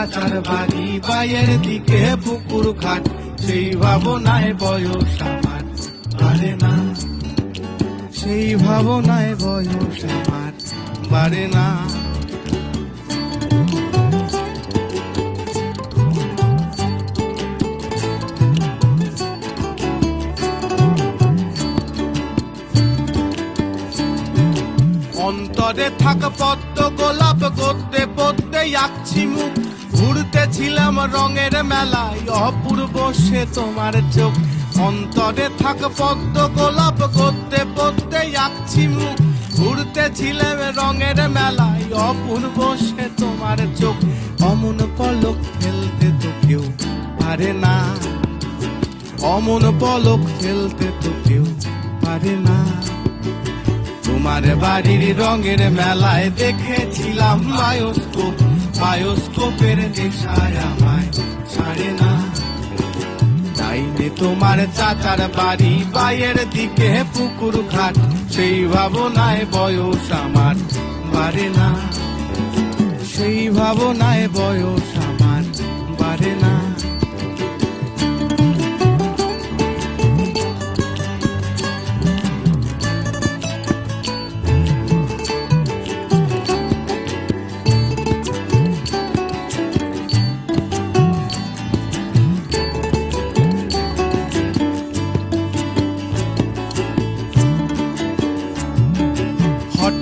চাচার বাড়ি বাইয়ের দিকে পুকুর ঘাট, সেই ভাবনায় বয়স আমার। বাড়ে না, সেই ভাবনায় বয়স আমার। বাড়ে না। অন্তরে থাক পদ্ম গোলাপ করতে পদ্মে আঁকছি মুখ। ঘুরতেছিলাম রঙের মেলায় অপূর্ব সে তোমার চোখ। অন্তরে থাক পদ্ম গোলাপ, গদ্যে পদ্মে আঁকছি মুখ। ঘুরতেছিলাম রঙের মেলায় অপূর্ব সে তোমার চোখ। অমন পলক ফেলতে তো কেউ পারে না। অমন পলক ফেলতে তো কেউ পারে না। তোমার বাড়ির রঙের মেলায় দেখেছিলাম বায়োস্কোপ। বায়োস্কোপের নেশায় আমায় ছাড়ে না। তাইলে তোমার চাচার বাড়ি বাইয়ের দিকে পুকুর ঘাট, সেই ভাবনায় বয়স আমার বাড়ে না। সেই ভাবনায় বয়স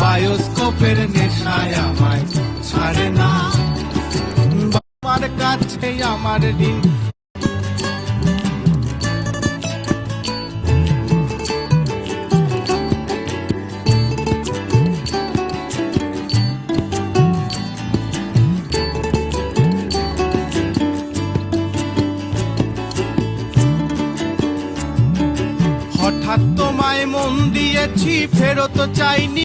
বায়োস্কোপের নেশায় আমায় ছাড়ে না। আমার কাছে আমার ঋণ। হঠাৎ তোমায় মন দিয়েছি, ফেরত চাইনি।